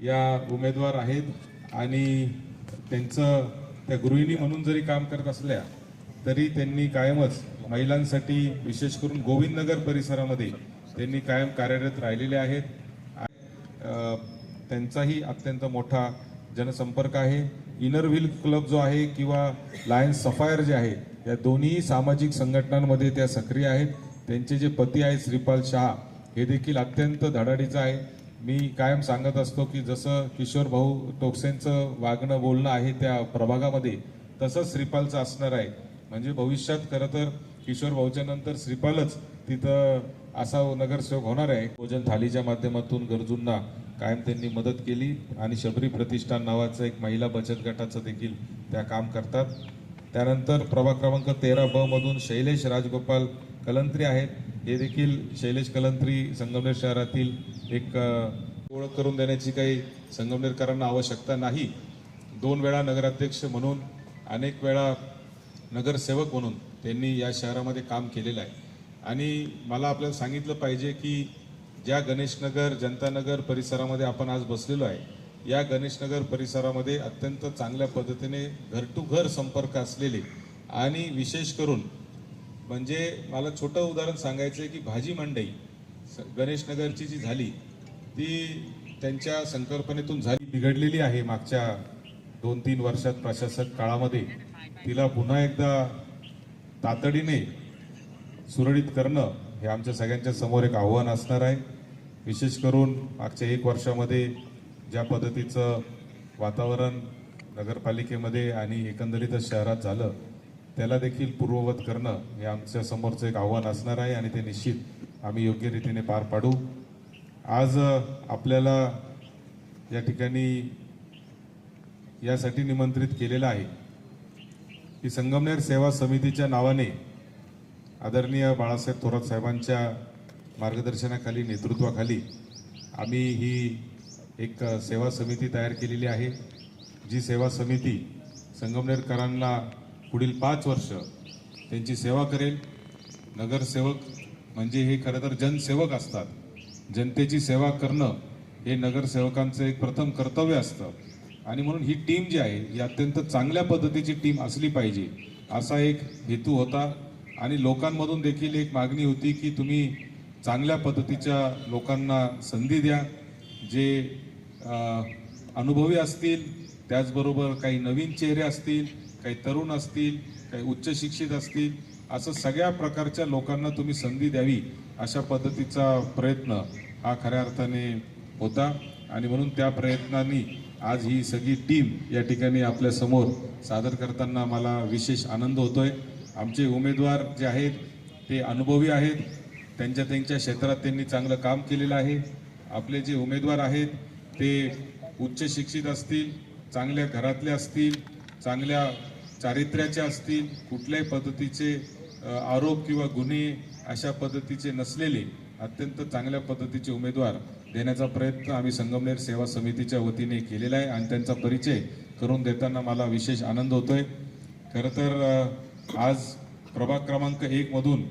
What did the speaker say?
या उमेदवार आहेत आणि त्यांचं त्या गृहिणी म्हणून जरी काम करत असल्या तरी त्यांनी कायमच महिलांसाठी विशेष करून गोविंदनगर परिसरामध्ये त्यांनी कायम कार्यरत राहिलेले आहेत. त्यांचाही अत्यंत मोठा जनसंपर्क आहे. इनर व्हील क्लब जो आहे किंवा लायन्स सफायर जे आहे या दोन्ही सामाजिक संघटनांमध्ये त्या सक्रिय आहेत. त्यांचे जे पती आहेत श्रीपाल शहा हे देखील अत्यंत धडाडीचं आहे. मी कायम सांगत असतो की जसं किशोर भाऊ टोकसेंचं वागणं बोलणं आहे त्या प्रभागामध्ये तसंच श्रीपालचं असणार आहे. म्हणजे भविष्यात खरं तर किशोर भाऊच्या नंतर श्रीपालच तिथं असा नगरसेवक होणार आहे. भोजन थालीच्या माध्यमातून गरजूंना कायम त्यांनी मदत केली आणि शबरी प्रतिष्ठान नावाचं एक महिला बचत गटाचं देखील त्या काम करतात. त्यानंतर प्रभाग क्रमांक तेरा ब मधून शैलेश राजगोपाल कलंत्री आहेत. हे देखील शैलेश कलंत्री संगमनेर शहरातील एक ओळख करून देण्याची काही संगमनेरकरांना आवश्यकता नाही. दोन वेळा नगराध्यक्ष म्हणून अनेक वेळा नगरसेवक म्हणून त्यांनी या शहरामध्ये काम केलेलं आहे. आणि मला आपल्याला सांगितलं पाहिजे की ज्या गणेशनगर जनतानगर परिसरामध्ये आपण आज बसलेलो आहे या गणेशनगर परिसरामध्ये अत्यंत चांगल्या पद्धतीने घर टू घर संपर्क असलेले आणि विशेष करून म्हणजे मला छोटं उदाहरण सांगायचं आहे की भाजी मंडई. गणेशनगरची जी झाली ती त्यांच्या संकल्पनेतून झाली बिघडलेली आहे मागच्या दोन तीन वर्षात प्रशासक काळामध्ये. तिला पुन्हा एकदा तातडीने सुरळीत करणं हे आमच्या सगळ्यांच्या समोर एक आव्हान असणार आहे. विशेष करून मागच्या एक वर्षामध्ये ज्या पद्धतीचं वातावरण नगरपालिकेमध्ये आणि एकंदरीतच शहरात झालं त्याला देखील पूर्ववत करणं हे आमच्या समोरचं एक आव्हान असणार आहे आणि ते निश्चित आम्ही योग्य रीतीने पार पाडू. आज आपल्याला या ठिकाणी यासाठी निमंत्रित केलेलं आहे की संगमनेर सेवा समितीच्या नावाने आदरणीय बाळासाहेब थोरात साहेबांच्या मार्गदर्शनाखाली नेतृत्वाखाली आम्ही ही एक सेवा समिती तयार केलेली आहे जी सेवा समिती संगमनेरकरांना पुढील पाच वर्ष त्यांची सेवा करेल. नगरसेवक म्हणजे हे खरं तर जनसेवक असतात. जनतेची सेवा करणं हे नगरसेवकांचं एक प्रथम कर्तव्य असतं. आणि म्हणून ही टीम जी आहे ही अत्यंत चांगल्या पद्धतीची टीम असली पाहिजे असा एक हेतू होता. आणि लोकांमधून देखील एक मागणी होती की तुम्ही चांगल्या पद्धतीच्या लोकांना संधी द्या. जे अनुभवी असतील त्याचबरोबर काही नवीन चेहरे असतील काही तरुण असतील काही उच्च शिक्षित असतील असं सगळ्या प्रकारच्या लोकांना तुम्ही संधी द्यावी अशा पद्धतीचा प्रयत्न हा खऱ्या अर्थाने होता. आणि म्हणून त्या प्रयत्नांनी आज ही सगळी टीम या ठिकाणी आपल्यासमोर सादर करताना मला विशेष आनंद होतोय. आमचे उमेदवार जे आहेत ते अनुभवी आहेत. त्यांच्या त्यांच्या क्षेत्रात त्यांनी चांगलं काम केलेलं आहे. आपले जे उमेदवार आहेत ते उच्च शिक्षित असतील चांगल्या घरातले असतील चांगल्या चारित्र्याचे असतील कुठल्याही पद्धतीचे आरोप किंवा गुन्हे अशा पद्धतीचे नसलेले अत्यंत चांगल्या पद्धतीचे उमेदवार देण्याचा प्रयत्न आम्ही संगमनेर सेवा समितीच्या वतीने केलेला आहे आणि त्यांचा परिचय करून देताना मला विशेष आनंद होतोय. खरं तर आज प्रभाग क्रमांक एकमधून